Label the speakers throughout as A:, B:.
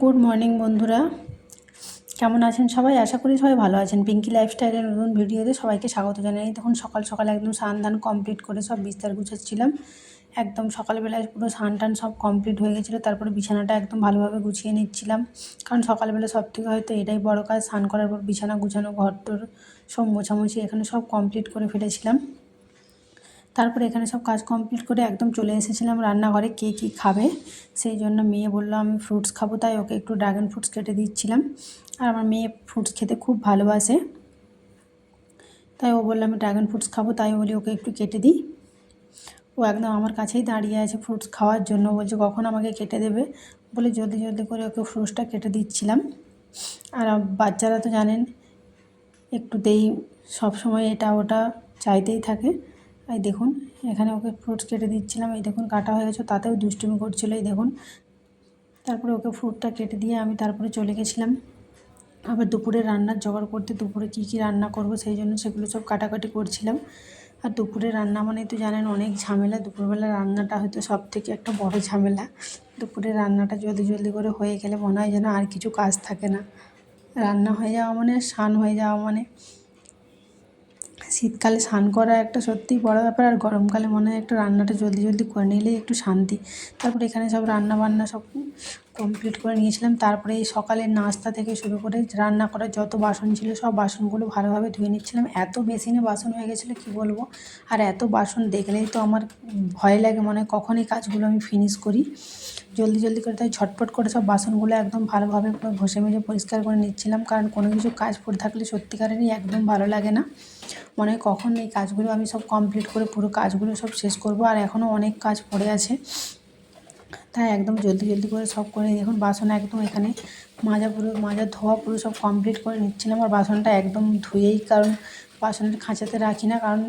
A: Good morning বন্ধুরা। কেমন আছেন সবাই? আশা করি সবাই ভালো আছেন। পিঙ্কি লাইফস্টাইলের নতুন ভিডিওতে সবাইকে স্বাগত জানাই। তখন সকাল সকাল একদম স্নান ধান কমপ্লিট করে সব বিস্তার গুছাচ্ছিলাম। একদম সকালবেলায় পুরো স্নান টান সব কমপ্লিট হয়ে গেছিল। তারপরে বিছানাটা একদম ভালোভাবে গুছিয়ে নিচ্ছিলাম। কারণ সকালবেলা সব থেকে হয়তো এটাই বড় কাজ, স্নান করার পর বিছানা গুছানো ঘর তোর সব মোছামুছি এখানে সব কমপ্লিট করে ফেলেছিলাম। তারপরে এখানে সব কাজ কমপ্লিট করে একদম চলে এসেছিলাম রান্নাঘরে কে কী খাবে। সেই জন্য মেয়ে বলল, আমি ফ্রুটস খাব। তাই ওকে একটু ড্রাগন ফ্রুটস কেটে দিচ্ছিলাম। আর আমার মেয়ে ফ্রুটস খেতে খুব ভালোবাসে। তাই ও বলল, আমি ড্রাগন ফ্রুটস খাব। তাই বলি, ওকে একটু কেটে দিই। ও একদম আমার কাছেই দাঁড়িয়ে আছে ফ্রুটস খাওয়ার জন্য। বলছে, কখন আমাকে কেটে দেবে? বলে, জলদি জলদি করে ওকে ফ্রুটসটা কেটে দিচ্ছিলাম। আর বাচ্চারা তো জানেন একটু একটুতেই সবসময় এটা ওটা চাইতেই থাকে। এই দেখুন, এখানে ওকে ফ্রুটস কেটে দিচ্ছিলাম। এই দেখুন, কাটা হয়ে গেছে, তাতেও দুষ্টুমি করছিল, এই দেখুন। তারপরে ওকে ফ্রুটটা কেটে দিয়ে আমি তারপরে চলে গেছিলাম। আবার দুপুরে রান্নার জোগাড় করতে, দুপুরে কী কী রান্না করব সেই জন্য সেগুলো সব কাটাকাটি করছিলাম। আর দুপুরে রান্না মানে তো জানেন, অনেক ঝামেলা। দুপুরবেলা রান্নাটা হয়তো সব থেকে একটা বড় ঝামেলা। দুপুরে রান্নাটা জলদি জলদি করে হয়ে গেলে মনে হয় যেন আর কিছু কাজ থাকে না। রান্না হয়ে যাওয়া মানে স্নান হয়ে যাওয়া মানে। শীতকালে স্নান করা একটা সত্যিই বড় ব্যাপার, আর গরমকালে মনে হয় একটু রান্নাটা জলদি জলদি করে নিলেই একটু শান্তি। তারপরে এখানে সব রান্না বান্না সব কমপ্লিট করে নিয়েছিলাম। তারপরে এই সকালের নাস্তা থেকে শুরু করে রান্না করার যত বাসন ছিল, সব বাসনগুলো ভালোভাবে ধুয়ে নিচ্ছিলাম। এত বেসিনে বাসন হয়ে গেছিল, কী বলব? আর এত বাসন দেখলেই তো আমার ভয় লাগে, মনে হয় কখন এই কাজগুলো আমি ফিনিশ করি। জলদি জলদি করে তাই ঝটপট করে সব বাসনগুলো একদম ভালোভাবে ঘষে মেজে পরিষ্কার করে নিচ্ছিলাম। কারণ কোনো কিছু কাজ পড়ে থাকলে সত্যিকারেরই একদম ভালো লাগে না। মনে হয় কখন এই কাজগুলো আমি সব কমপ্লিট করে পুরো কাজগুলো সব শেষ করব, আর এখনও অনেক কাজ পড়ে আছে। তাই একদম জলদি জলদি করে সব করে দেখুন বাসন একদম এখানে মাজা পুরো, মাজা ধোয়া পুরো সব কমপ্লিট করে নিচ্ছিলাম। আর বাসনটা একদম ধুয়েই, কারণ বাসনের খাঁচাতে রাখি না, কারণ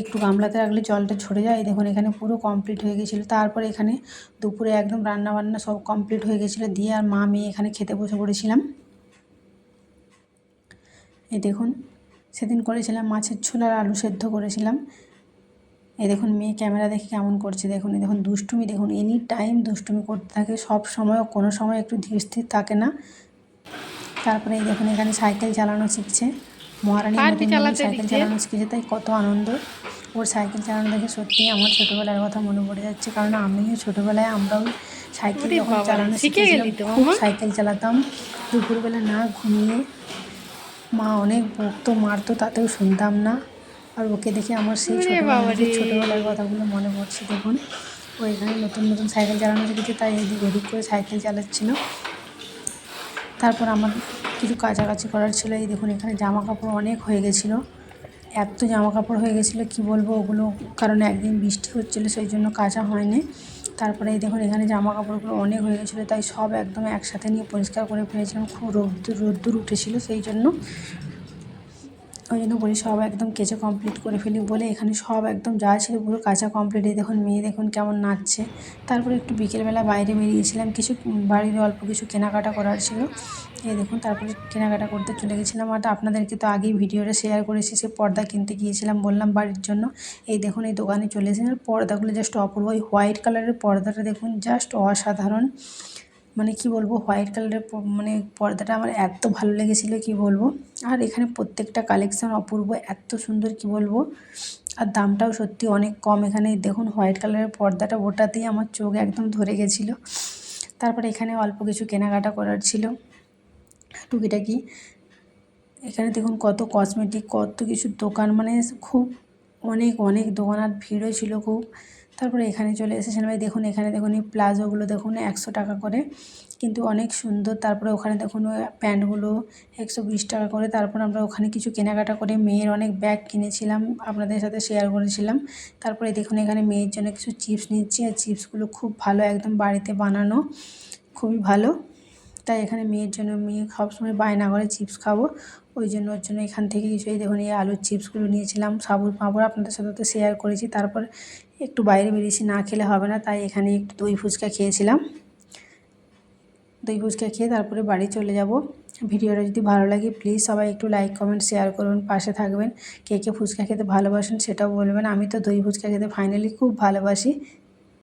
A: একটু গামলাতে রাখলে জলটা ঝরে যায়। দেখুন, এখানে পুরো কমপ্লিট হয়ে গেছিল। তারপরে এখানে দুপুরে একদম রান্না বান্না সব কমপ্লিট হয়ে গেছিল দিয়ে আর মা মেয়ে এখানে খেতে বসে পড়েছিলাম। এই দেখুন সেদিন করেছিলাম মাছের ঝোল আর আলু সেদ্ধ করেছিলাম। এই দেখুন মেয়ে ক্যামেরা দেখে কেমন করছে দেখুন এই দেখুন দুষ্টুমি দেখুন এনি টাইম দুষ্টুমি করতে থাকে সব সময় কোনো সময় একটু ধীর স্থির থাকে না। তারপরে এই দেখুন এখানে সাইকেল চালানো শিখছে। মহারানী সাইকেল চালানো শিখেছে তাই কত আনন্দ। ওর সাইকেল চালানো দেখে সত্যি আমার ছোটোবেলার কথা মনে পড়ে যাচ্ছে কারণ আমিও ছোটোবেলায় আমরাও সাইকেল যখন চালানো শিখেছিলাম খুব সাইকেল চালাতাম দুপুরবেলা না ঘুমিয়ে মা অনেক বকতো মারতো তাতেও শুনতাম না। আর ওকে দেখে আমার সেই ছোটোবেলার কথাগুলো মনে পড়ছে দেখুন। ও এখানে নতুন নতুন সাইকেল চালানো শিখেছে তাই এদিক ওদিক করে সাইকেল চালাচ্ছিল। তারপর আমার কিছু কাছাকাছি করার ছিল এই দেখুন এখানে জামা কাপড় অনেক হয়ে গেছিল। এত জামা কাপড় হয়ে গেছিল কি বলব ওগুলো? কারণ একদিন বৃষ্টি হচ্ছিল সেই জন্য কাচা হয়নি। তারপরে দেখুন, এখানে জামা কাপড়গুলো অনেক হয়ে গেছিল, তাই সব একদম একসাথে নিয়ে পরিষ্কার করে ফেলেছিলাম। খুব রোদ্দুর রোদ্দুর উঠেছিলো, সেই জন্য ওই জন্য বলি সব একদম কেচে কমপ্লিট করে ফেলি। বলে এখানে সব একদম যা ছিল পুরো কাঁচা কমপ্লিট এই দেখুন, মেয়ে দেখুন কেমন নাচছে। তারপরে একটু বিকেলবেলা বাইরে বেরিয়েছিলাম, কিছু বাড়ির অল্প কিছু কেনাকাটা করার ছিল। এই দেখুন, তারপরে কেনাকাটা করতে চলে গেছিলাম। আর আপনাদেরকে তো আগেই ভিডিওটা শেয়ার করেছি, সে পর্দা কিনতে গিয়েছিলাম বললাম বাড়ির জন্য। এই দেখুন, এই দোকানে চলে এসেছি। পর্দাগুলো জাস্ট অপূর্ব হোয়াইট কালারের পর্দাটা দেখুন জাস্ট অসাধারণ। মানে কি বলব হোয়াইট কালারের মানে পর্দাটা আমার এত ভালো লেগেছিলো কি বলব। আর এখানে প্রত্যেকটা কালেকশান অপূর্ব, এত সুন্দর কি বলব। আর দামটাও সত্যি অনেক কম। এখানে দেখুন হোয়াইট কালারের পর্দাটা ওটাতেই আমার চোখ একদম ধরে গেছিল। তারপরে এখানে অল্প কিছু কেনাকাটা করার ছিল। টুকিটাকি। এখানে দেখুন, কত কসমেটিক কত কিছু দোকান। মানে খুব অনেক অনেক দোকান। আর ভিড়ও ছিল খুব। তারপরে এখানে চলে এসেছেন ভাই। দেখুন, এখানে দেখুন, এই প্লাজোগুলো দেখুন, একশো টাকা করে। কিন্তু অনেক সুন্দর। তারপরে ওখানে দেখুন প্যান্টগুলো একশো বিশ টাকা করে। তারপর আমরা ওখানে কিছু কেনাকাটা করে মেয়ের অনেক ব্যাগ কিনেছিলাম, আপনাদের সাথে শেয়ার করেছিলাম। তারপরে দেখুন, এখানে মেয়ের জন্য কিছু চিপস নিচ্ছি। আর চিপসগুলো খুব ভালো, একদম বাড়িতে বানানো, খুবই ভালো। তাই এখানে মেয়ের জন্য, মেয়ে সবসময় বায়না করে চিপস খাব। ওই জন্য ওর জন্য এখান থেকে কিছু এই দেখুন, এই আলুর চিপসগুলো নিয়েছিলাম, সাবুর পাঁপড় আপনাদের সাথে তো শেয়ার করেছি। তারপর একটু বাইরে বেরিয়েছি, না খেলে হবে না, তাই এখানে একটু দই ফুচকা খেয়েছিলাম। দই ফুচকা খেয়ে তারপরে বাড়ি চলে যাব। ভিডিওটা যদি ভালো লাগে প্লিজ সবাই একটু লাইক কমেন্ট শেয়ার করুন, পাশে থাকবেন। কে কে ফুচকা খেতে ভালোবাসেন সেটাও বলবেন। আমি তো দই ফুচকা খেতে ফাইনালি খুব ভালোবাসি।